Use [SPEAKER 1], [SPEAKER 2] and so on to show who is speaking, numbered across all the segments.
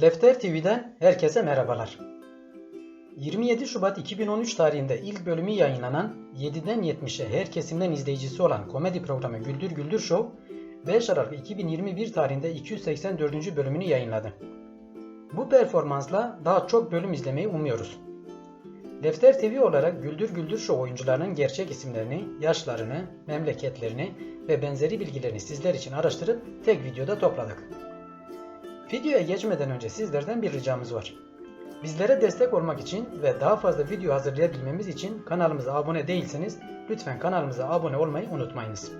[SPEAKER 1] Lefter TV'den herkese merhabalar. 27 Şubat 2013 tarihinde ilk bölümü yayınlanan 7'den 70'e her kesimden izleyicisi olan komedi programı Güldür Güldür Show 5 Aralık 2021 tarihinde 284. bölümünü yayınladı. Bu performansla daha çok bölüm izlemeyi umuyoruz. Lefter TV olarak Güldür Güldür Show oyuncularının gerçek isimlerini, yaşlarını, memleketlerini ve benzeri bilgilerini sizler için araştırıp tek videoda topladık. Videoya geçmeden önce sizlerden bir ricamız var. Bizlere destek olmak için ve daha fazla video hazırlayabilmemiz için kanalımıza abone değilseniz lütfen kanalımıza abone olmayı unutmayınız.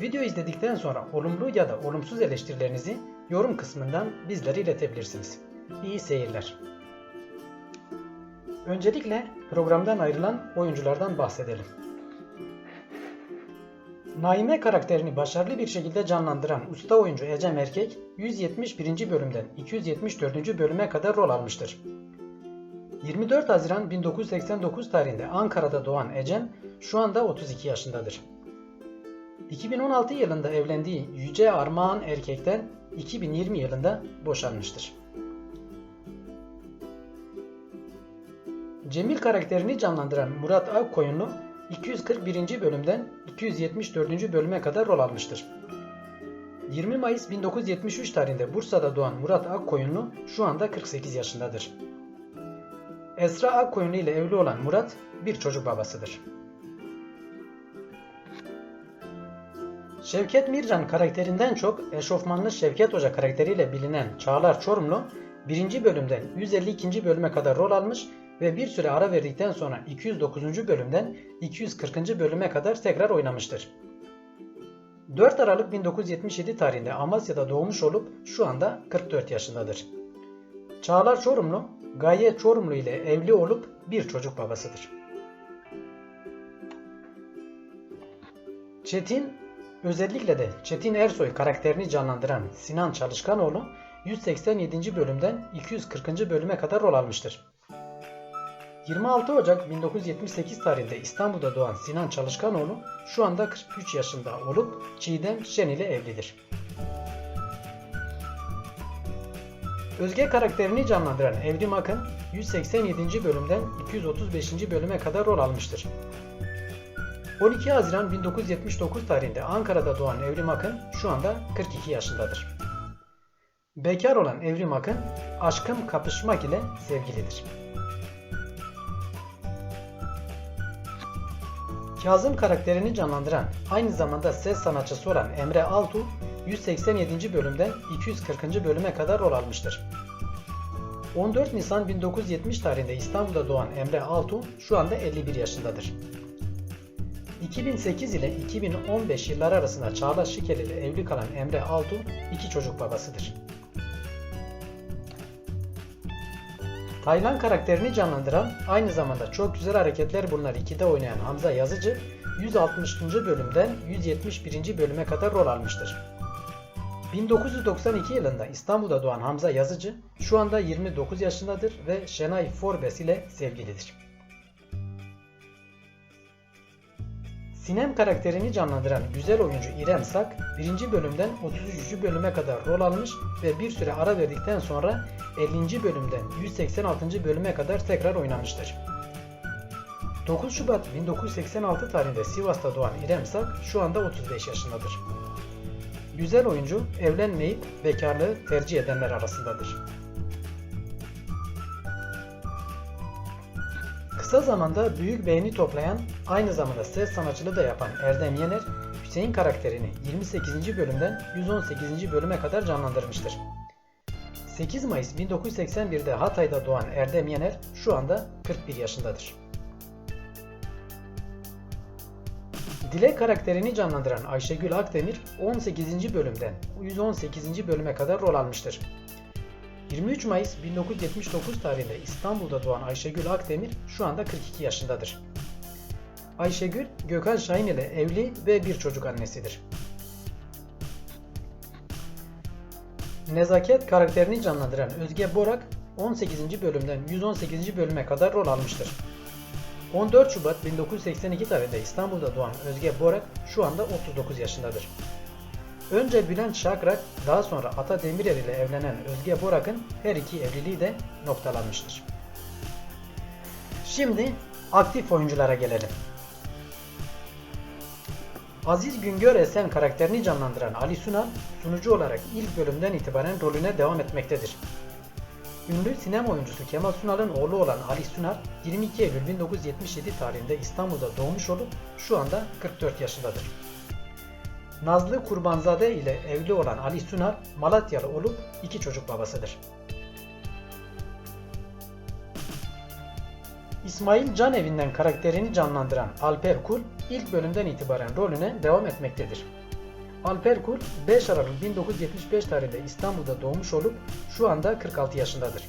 [SPEAKER 1] Video izledikten sonra olumlu ya da olumsuz eleştirilerinizi yorum kısmından bizlere iletebilirsiniz. İyi seyirler. Öncelikle programdan ayrılan oyunculardan bahsedelim. Naime karakterini başarılı bir şekilde canlandıran usta oyuncu Ecem Erkek 171. bölümden 274. bölüme kadar rol almıştır. 24 Haziran 1989 tarihinde Ankara'da doğan Ecem şu anda 32 yaşındadır. 2016 yılında evlendiği Yüce Armağan Erkek'ten 2020 yılında boşanmıştır. Cemil karakterini canlandıran Murat Akkoyunlu 241. bölümden 274. bölüme kadar rol almıştır. 20 Mayıs 1973 tarihinde Bursa'da doğan Murat Akkoyunlu şu anda 48 yaşındadır. Esra Akkoyunlu ile evli olan Murat bir çocuk babasıdır. Şevket Mircan karakterinden çok eşofmanlı Şevket Hoca karakteriyle bilinen Çağlar Çorumlu 1. bölümden 152. bölüme kadar rol almış ve bir süre ara verdikten sonra 209. bölümden 240. bölüme kadar tekrar oynamıştır. 4 Aralık 1977 tarihinde Amasya'da doğmuş olup şu anda 44 yaşındadır. Çağlar Çorumlu, Gaye Çorumlu ile evli olup bir çocuk babasıdır. Çetin, özellikle de Çetin Ersoy karakterini canlandıran Sinan Çalışkanoğlu 187. bölümden 240. bölüme kadar rol almıştır. 26 Ocak 1978 tarihinde İstanbul'da doğan Sinan Çalışkanoğlu şu anda 43 yaşında olup Çiğdem Şen ile evlidir. Özge karakterini canlandıran Evrim Akın 187. bölümden 235. bölüme kadar rol almıştır. 12 Haziran 1979 tarihinde Ankara'da doğan Evrim Akın şu anda 42 yaşındadır. Bekar olan Evrim Akın, Aşkım Kapışmak ile sevgilidir. Kazım karakterini canlandıran, aynı zamanda ses sanatçısı olan Emre Altuğ, 187. bölümden 240. bölüme kadar rol almıştır. 14 Nisan 1970 tarihinde İstanbul'da doğan Emre Altuğ şu anda 51 yaşındadır. 2008 ile 2015 yılları arasında Çağla Şikel ile evli kalan Emre Altuğ iki çocuk babasıdır. Taylan karakterini canlandıran, aynı zamanda çok güzel hareketler bunlar 2'de oynayan Hamza Yazıcı, 160. bölümden 171. bölüme kadar rol almıştır. 1992 yılında İstanbul'da doğan Hamza Yazıcı şu anda 29 yaşındadır ve Şenay Forbes ile sevgilidir. Sinem karakterini canlandıran güzel oyuncu İrem Sak 1. bölümden 33. bölüme kadar rol almış ve bir süre ara verdikten sonra 50. bölümden 186. bölüme kadar tekrar oynamıştır. 9 Şubat 1986 tarihinde Sivas'ta doğan İrem Sak şu anda 35 yaşındadır. Güzel oyuncu evlenmeyip bekarlığı tercih edenler arasındadır. Kısa zamanda büyük beğeni toplayan, aynı zamanda ses sanatçılığı da yapan Erdem Yener, Hüseyin karakterini 28. bölümden 118. bölüme kadar canlandırmıştır. 8 Mayıs 1981'de Hatay'da doğan Erdem Yener şu anda 41 yaşındadır. Dilek karakterini canlandıran Ayşegül Akdemir 18. bölümden 118. bölüme kadar rol almıştır. 23 Mayıs 1979 tarihinde İstanbul'da doğan Ayşegül Akdemir şu anda 42 yaşındadır. Ayşegül, Gökhan Şahin ile evli ve bir çocuk annesidir. Nezaket karakterini canlandıran Özge Borak 18. bölümden 118. bölüme kadar rol almıştır. 14 Şubat 1982 tarihinde İstanbul'da doğan Özge Borak şu anda 39 yaşındadır. Önce Bülent Şakrak, daha sonra Ata Demirer ile evlenen Özge Borak'ın her iki evliliği de noktalanmıştır. Şimdi aktif oyunculara gelelim. Aziz Güngör Esen karakterini canlandıran Ali Sunal, sunucu olarak ilk bölümden itibaren rolüne devam etmektedir. Ünlü sinema oyuncusu Kemal Sunal'ın oğlu olan Ali Sunal, 22 Eylül 1977 tarihinde İstanbul'da doğmuş olup şu anda 44 yaşındadır. Nazlı Kurbanzade ile evli olan Ali Sunal, Malatyalı olup iki çocuk babasıdır. İsmail Can Evinden karakterini canlandıran Alper Kul, ilk bölümden itibaren rolüne devam etmektedir. Alper Kul, 5 Aralık 1975 tarihinde İstanbul'da doğmuş olup şu anda 46 yaşındadır.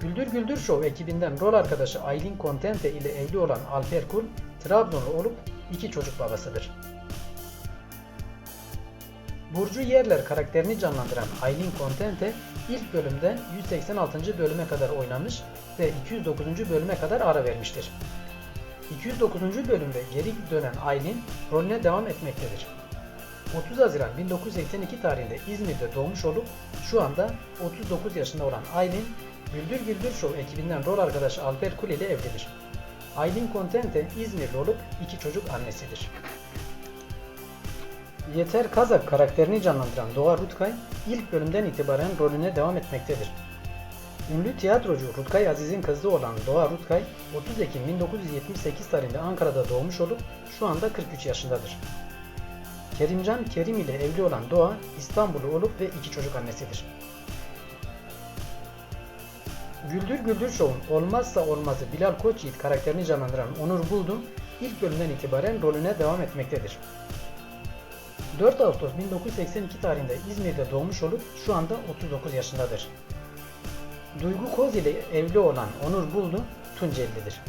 [SPEAKER 1] Güldür Güldür Show ekibinden rol arkadaşı Aylin Contente ile evli olan Alper Kul, Trabzonlu olup iki çocuk babasıdır. Burcu Yerler karakterini canlandıran Aylin Contente ilk bölümde 186. bölüme kadar oynamış ve 209. bölüme kadar ara vermiştir. 209. bölümde geri dönen Aylin rolüne devam etmektedir. 30 Haziran 1982 tarihinde İzmir'de doğmuş olup şu anda 39 yaşında olan Aylin, Güldür Güldür Show ekibinden rol arkadaşı Alper Kul ile evlidir. Aylin Contente İzmirli olup iki çocuk annesidir. Yeter Kazak karakterini canlandıran Doğa Rutkay ilk bölümden itibaren rolüne devam etmektedir. Ünlü tiyatrocu Rutkay Aziz'in kızı olan Doğa Rutkay 30 Ekim 1978 tarihinde Ankara'da doğmuş olup şu anda 43 yaşındadır. Kerimcan Kerim ile evli olan Doğa İstanbullu olup ve iki çocuk annesidir. Güldür Güldür Show'un olmazsa olmazı Bilal Koçyiğit karakterini canlandıran Onur Buldum ilk bölümden itibaren rolüne devam etmektedir. 4 Ağustos 1982 tarihinde İzmir'de doğmuş olup şu anda 39 yaşındadır. Duygu Koz ile evli olan Onur Buldu Tunceli'dir.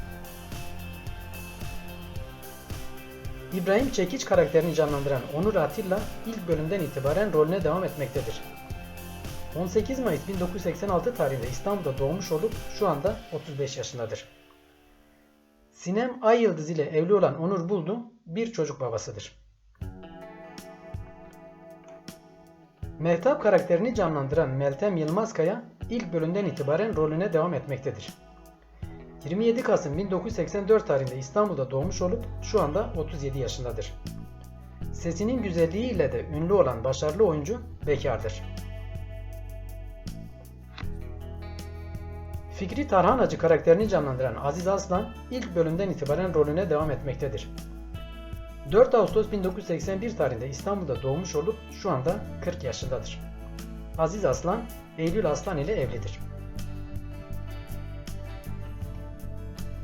[SPEAKER 1] İbrahim Çekiç karakterini canlandıran Onur Atilla ilk bölümden itibaren rolüne devam etmektedir. 18 Mayıs 1986 tarihinde İstanbul'da doğmuş olup şu anda 35 yaşındadır. Sinem Ay Yıldız ile evli olan Onur Buldu bir çocuk babasıdır. Mehtap karakterini canlandıran Meltem Yılmazkaya ilk bölümden itibaren rolüne devam etmektedir. 27 Kasım 1984 tarihinde İstanbul'da doğmuş olup şu anda 37 yaşındadır. Sesinin güzelliğiyle de ünlü olan başarılı oyuncu bekardır. Fikri Tarhanacı karakterini canlandıran Aziz Aslan ilk bölümden itibaren rolüne devam etmektedir. 4 Ağustos 1981 tarihinde İstanbul'da doğmuş olup şu anda 40 yaşındadır. Aziz Aslan, Eylül Aslan ile evlidir.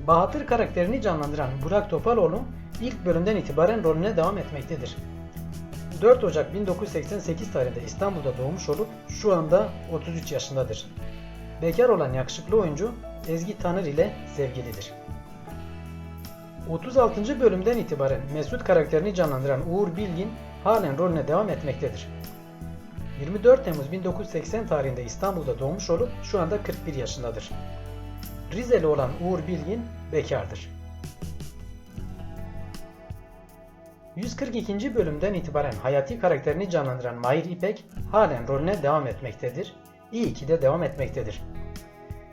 [SPEAKER 1] Bahatır karakterini canlandıran Burak Topaloğlu ilk bölümden itibaren rolüne devam etmektedir. 4 Ocak 1988 tarihinde İstanbul'da doğmuş olup şu anda 33 yaşındadır. Bekar olan yakışıklı oyuncu Ezgi Tanır ile sevgilidir. 36. bölümden itibaren Mesut karakterini canlandıran Uğur Bilgin halen rolüne devam etmektedir. 24 Temmuz 1980 tarihinde İstanbul'da doğmuş olup şu anda 41 yaşındadır. Rizeli olan Uğur Bilgin bekardır. 142. bölümden itibaren Hayati karakterini canlandıran Mahir İpek halen rolüne devam etmektedir. İyi ki de devam etmektedir.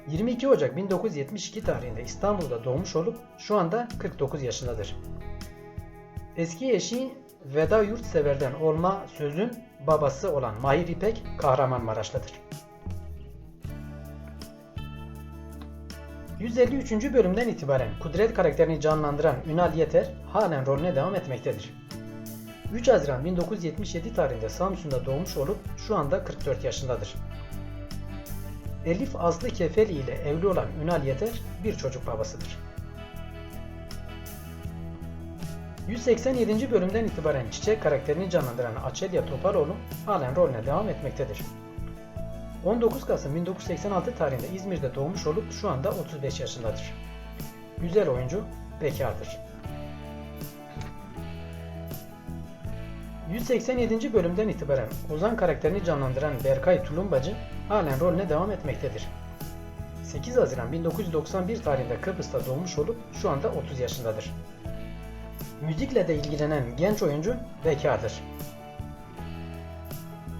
[SPEAKER 1] 22 Ocak 1972 tarihinde İstanbul'da doğmuş olup şu anda 49 yaşındadır. Eski eşi Veda Yurtsever'den olma sözün babası olan Mahir İpek Kahramanmaraşlıdır. 153. bölümden itibaren Kudret karakterini canlandıran Ünal Yeter halen rolüne devam etmektedir. 3 Haziran 1977 tarihinde Samsun'da doğmuş olup şu anda 44 yaşındadır. Elif Aslı Kefeli ile evli olan Ünal Yeter bir çocuk babasıdır. 187. bölümden itibaren Çiçek karakterini canlandıran Açelya Topaloğlu halen rolüne devam etmektedir. 19 Kasım 1986 tarihinde İzmir'de doğmuş olup şu anda 35 yaşındadır. Güzel oyuncu, bekardır. 187. bölümden itibaren Ozan karakterini canlandıran Berkay Tulumbacı halen rolüne devam etmektedir. 8 Haziran 1991 tarihinde Kıbrıs'ta doğmuş olup şu anda 30 yaşındadır. Müzikle de ilgilenen genç oyuncu bekardır.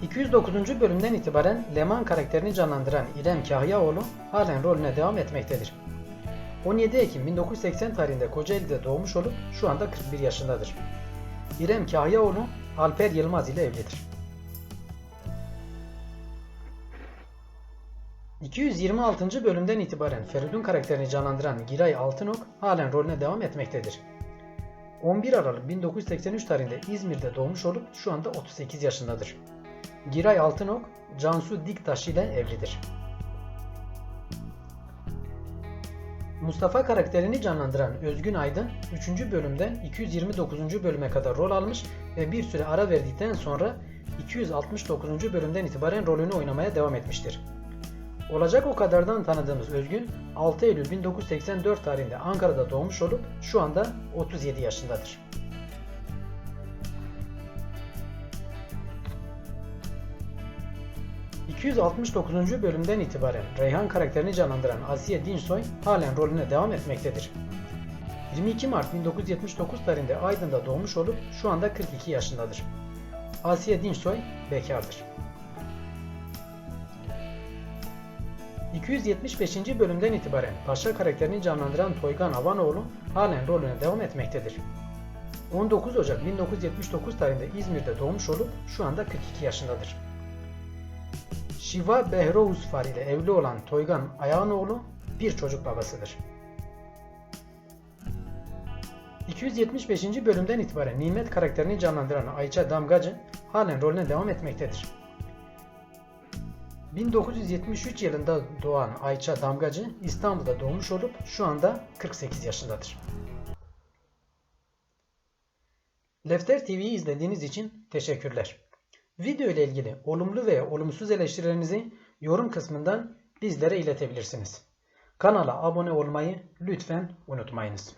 [SPEAKER 1] 209. bölümden itibaren Leman karakterini canlandıran İrem Kahyaoğlu halen rolüne devam etmektedir. 17 Ekim 1980 tarihinde Kocaeli'de doğmuş olup şu anda 41 yaşındadır. İrem Kahyaoğlu Alper Yılmaz ile evlidir. 226. bölümden itibaren Feridun karakterini canlandıran Giray Altınok halen rolüne devam etmektedir. 11 Aralık 1983 tarihinde İzmir'de doğmuş olup şu anda 38 yaşındadır. Giray Altınok, Cansu Diktaş ile evlidir. Mustafa karakterini canlandıran Özgün Aydın 3. bölümden 229. bölüme kadar rol almış ve bir süre ara verdikten sonra 269. bölümden itibaren rolünü oynamaya devam etmiştir. Olacak o kadardan tanıdığımız Özgün 6 Eylül 1984 tarihinde Ankara'da doğmuş olup şu anda 37 yaşındadır. ...269. bölümden itibaren Reyhan karakterini canlandıran Asiye Dinsoy halen rolüne devam etmektedir. 22 Mart 1979 tarihinde Aydın'da doğmuş olup şu anda 42 yaşındadır. Asiye Dinsoy bekardır. 275. bölümden itibaren Paşa karakterini canlandıran Toygan Avanoğlu halen rolüne devam etmektedir. 19 Ocak 1979 tarihinde İzmir'de doğmuş olup şu anda 42 yaşındadır. Şiva Behrouzfar ile evli olan Toygan Ayanoğlu bir çocuk babasıdır. 275. bölümden itibaren Nimet karakterini canlandıran Ayça Damgacı halen rolüne devam etmektedir. 1973 yılında doğan Ayça Damgacı İstanbul'da doğmuş olup şu anda 48 yaşındadır. Lefter TV'yi izlediğiniz için teşekkürler. Video ile ilgili olumlu veya olumsuz eleştirilerinizi yorum kısmından bizlere iletebilirsiniz. Kanala abone olmayı lütfen unutmayınız.